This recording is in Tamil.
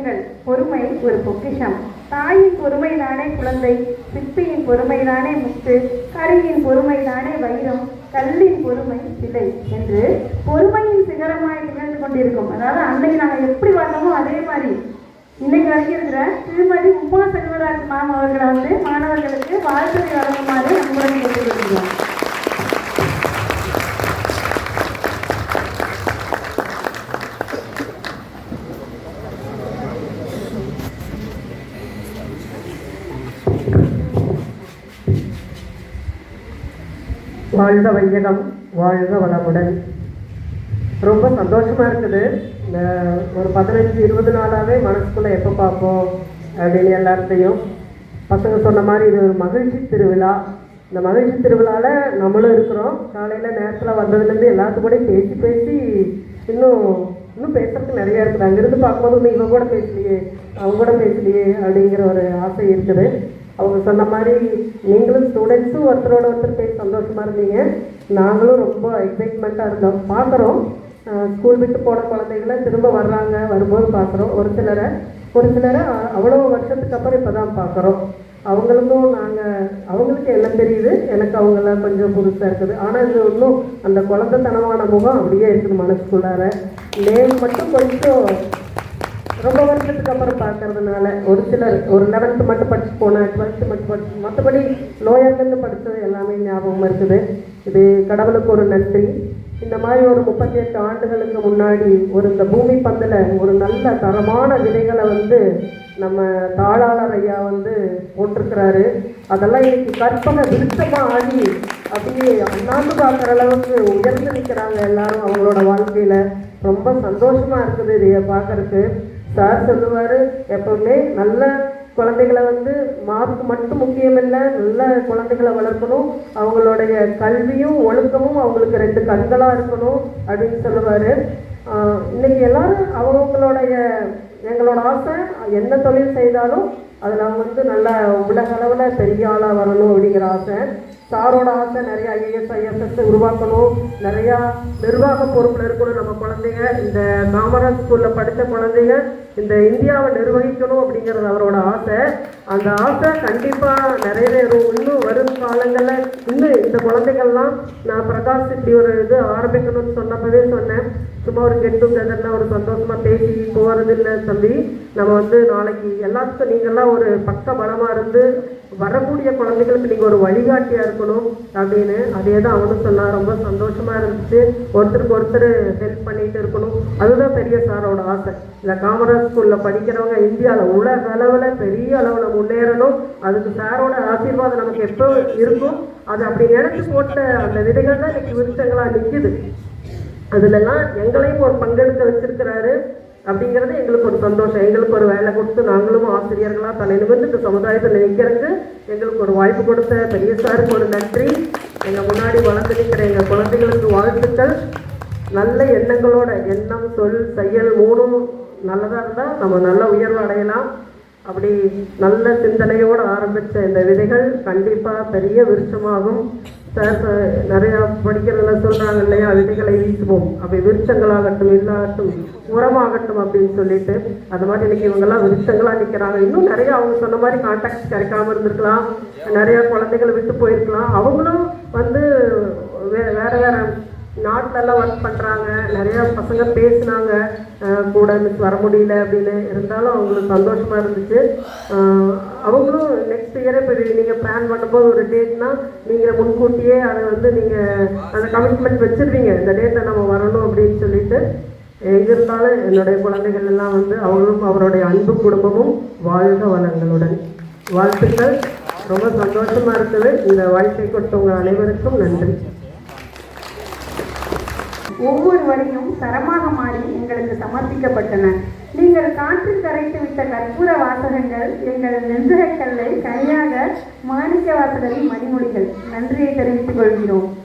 கற்றுக்கொள்ளுங்கள் பொறுமை ஒரு பொக்கிஷம். தாயின் பொறுமைதானே குழந்தை சிற்பியின் பொறுமைதானே முத்து கரியின் பொறுமைதானே வைரம் கல்லின் பொறுமை சிலை என்று பொறுமையின் சிகரமாய் திகழ்ந்து கொண்டிருக்கும். அதாவது அன்னைக்கு நாங்கள் எப்படி வந்தோமோ அதே மாதிரி. இன்னைக்கு வரைக்கும் இருக்கிற திருமதி உமா செல்வராஜ் மேம் அவர்களை வந்து மாணவர்களுக்கு வாழ்த்துறை வழங்குமாறு அன்புடன் கேட்டுக்கொள்கிறோம். வாழ்க வையகம் வாழ்க வளமுடன். ரொம்ப சந்தோஷமா இருக்குது. இந்த ஒரு பதினஞ்சு இருபது நாளாவே மனசுக்குள்ள எப்போ பார்ப்போம் அப்படின்னு எல்லாத்தையும் பசங்க சொன்ன மாதிரி இது ஒரு மகிழ்ச்சி திருவிழா. இந்த மகிழ்ச்சி திருவிழாவில் நம்மளும் இருக்கிறோம். காலையில் நேரத்தில் வந்ததுலேருந்து எல்லாத்துக்கூடயும் பேசி பேசி இன்னும் இன்னும் பேசுறதுக்கு நிறைய இருக்குது. அங்கிருந்து பார்க்கும்போது இன்னும் இவங்க கூட பேசலையே அவங்க கூட பேசலையே அப்படிங்கிற ஒரு ஆசை இருக்குது. அவங்க சொன்ன மாதிரி நீங்களும் ஸ்டூடெண்ட்ஸும் ஒருத்தரோட ஒருத்தர் பேசி சந்தோஷமாக இருந்தீங்க. நாங்களும் ரொம்ப எக்ஸைட்மெண்ட்டாக இருந்தோம். பார்க்குறோம். ஸ்கூல் விட்டு போன குழந்தைகளை திரும்ப வர்றாங்க வரும்போது பார்க்குறோம். ஒரு சிலரை ஒரு சிலரை அவ்வளோ வருஷத்துக்கு அப்புறம் இப்போ தான் பார்க்குறோம். அவங்களுக்கும் நாங்கள் அவங்களுக்கு எல்லாம் தெரியுது. எனக்கு அவங்கள கொஞ்சம் புதுசாக இருக்குது. ஆனால் இது இன்னும் அந்த குழந்தைத்தனமான முகம் அப்படியே இருக்குது மனசுக்குள்ளார. நேம் மட்டும் கொஞ்சம் ரொம்ப வருஷத்துக்கு அப்புறம் பார்க்கறதுனால ஒரு சிலர் ஒரு லெவன்த்து மட்டும் படிச்சு போனேன் டுவெல்த்து மட்டும் படிச்சு மற்றபடி லோயர்லேருந்து படித்தது எல்லாமே ஞாபகம் இருக்குது. இது கடவுளுக்கு ஒரு நன்றி. இந்த மாதிரி ஒரு முப்பத்தி எட்டு ஆண்டுகளுக்கு முன்னாடி ஒரு இந்த பூமி பந்தில் ஒரு நல்ல தரமான விதைகளை வந்து நம்ம தாளாளர் ஐயா வந்து போட்டிருக்கிறாரு. அதெல்லாம் இன்னைக்கு கற்பனை விருத்தமாக ஆகி அப்படியே அண்ணாந்து பார்க்குற அளவுக்கு உயர்ந்து நிற்கிறாங்க எல்லாரும் அவங்களோட வாழ்க்கையில். ரொம்ப சந்தோஷமாக இருக்குது இதையை பார்க்குறதுக்கு. சார் சொல்லுவார் எப்பவுமே நல்ல குழந்தைகளை வந்து மார்க் மட்டும் முக்கியம் இல்லை நல்ல குழந்தைகளை வளர்க்கணும். அவங்களுடைய கல்வியும் ஒழுக்கமும் அவங்களுக்கு ரெண்டு கண்களாக இருக்கணும் அப்படின்னு சொல்லுவார். இன்றைக்கி இன்னைக்கு எல்லாரும் அவங்கவுங்களுடைய எங்களோட ஆசை என்ன தொழில் செய்தாலும் அதில் அவங்க வந்து நல்ல உலக அளவில் பெரிய ஆளாக வரணும் அப்படிங்கிற ஆசை. சாரோட ஆசை நிறைய ஐஏஎஸ் ஐஎஸ்எஸ் உருவாக்கணும். நிறையா நிர்வாக பொறுப்பில் இருக்கணும் நம்ம குழந்தைங்க. இந்த காமராஜ் ஸ்கூலில் படித்த குழந்தைங்க இந்த இந்தியாவை நிர்வகிக்கணும் அப்படிங்கிறது அவரோட ஆசை. அந்த ஆசை கண்டிப்பாக நிறைவேறும். இன்னும் வரும் காலங்களில் இன்னும் இந்த குழந்தைகள்லாம் நான் பிரகாஷ் இப்படி ஒரு இது ஆரம்பிக்கணும்னு சொன்னப்பவே சொன்னேன். சும்மா ஒரு கெட் டுகெதர்னா ஒரு சந்தோஷமா பேசி போகிறது இல்லைன்னு சொல்லி நம்ம வந்து நாளைக்கு எல்லாத்துக்கும் நீங்கள்லாம் ஒரு பக்க பலமாக இருந்து வரக்கூடிய குழந்தைகளுக்கு நீங்கள் ஒரு வழிகாட்டியாக இருக்கணும் அப்படின்னு. அதே தான் அவனும் சொன்னான் ரொம்ப சந்தோஷமா இருந்துச்சு. ஒருத்தருக்கு ஒருத்தர் ஹெல்ப் பண்ணிட்டு இருக்கணும். அதுதான் பெரிய சாரோட ஆசை. இந்த காமராஜ் ஸ்கூலில் படிக்கிறவங்க இந்தியாவில் உலக அளவில் பெரிய அளவில் முன்னேறணும். அதுக்கு சாரோட ஆசீர்வாதம் நமக்கு எப்போ இருக்கும் அது அப்படி நினைச்சு போட்ட அந்த விதைகள் தான் இன்னைக்கு விருட்சங்களாக நிற்குது அதுலலாம் எங்களையும் ஒரு பங்கெடுக்க வச்சிருக்கிறாரு அப்படிங்கிறது எங்களுக்கு ஒரு சந்தோஷம். எங்களுக்கு ஒரு வேலை கொடுத்து நாங்களும் ஆசிரியர்களாக தலை நிமிர்ந்து இந்த சமுதாயத்தில் நிற்கிறதுக்கு எங்களுக்கு ஒரு வாய்ப்பு கொடுத்த பெரிய சாருக்கு ஒரு நன்றி. எங்கள் முன்னாடி வளர்ந்து நிற்கிற எங்கள் குழந்தைகளுக்கு வாழ்த்துக்கள். நல்ல எண்ணங்களோட எண்ணம் சொல் செயல் மூணும் நல்லதாக இருந்தால் நம்ம நல்ல உயர்வு அடையலாம். அப்படி நல்ல சிந்தனையோடு ஆரம்பித்த இந்த விதைகள் கண்டிப்பாக பெரிய விருட்சமாகும். சார் நிறையா படிக்கிறதுல சொல்கிறாங்க இல்லையா? விதைகளை வீசுவோம் அப்படி விருட்சங்களாகட்டும் இல்லாட்டும் உரமாகட்டும் அப்படின்னு சொல்லிட்டு அது மாதிரி இன்னைக்கு இவங்கெல்லாம் விருட்சங்களாக நிற்கிறாங்க இன்னும் நிறைய அவங்க சொன்ன மாதிரி கான்டாக்ட் கிடைக்காம இருந்திருக்கலாம். நிறைய குழந்தைகளை விட்டு போயிருக்கலாம். அவங்களும் வந்து வே வேற வேற நாட்டிலலாம் ஒர்க் பண்ணுறாங்க நிறையா பசங்க பேசுனாங்க. கூட மிஸ் வர முடியல அப்படின்னு. இருந்தாலும் அவங்களுக்கு சந்தோஷமாக இருந்துச்சு. அவங்களும் நெக்ஸ்ட் இயரே இப்போ நீங்கள் பிளான் பண்ணும்போது ஒரு டேட்னா நீங்கள் முன்கூட்டியே அதை வந்து நீங்கள் அந்த கமிட்மெண்ட் வச்சிருவீங்க. இந்த டேட்டை நம்ம வரணும் அப்படின்னு சொல்லிட்டு எங்க இருந்தாலும் என்னுடைய குழந்தைகள் எல்லாம் வந்து அவங்களும் அவருடைய அன்பு குடும்பமும் வாழ்க வளங்களுடன். வாழ்த்துக்கள். ரொம்ப சந்தோஷமாக இருக்குது. இந்த வாழ்க்கை கொடுத்தவங்க அனைவருக்கும் நன்றி. ஒவ்வொரு வரியும் சரமாக மாறி எங்களுக்கு சமர்ப்பிக்கப்பட்டன. நீங்கள் காற்றில் கரைத்து விட்ட கற்பூர வாசகங்கள் எங்கள் நெஞ்சகக்கல்லை கனியாக மாணிக்க வாசகரின் மணிமொழிகள் நன்றியை தெரிவித்துக் கொள்கிறோம்.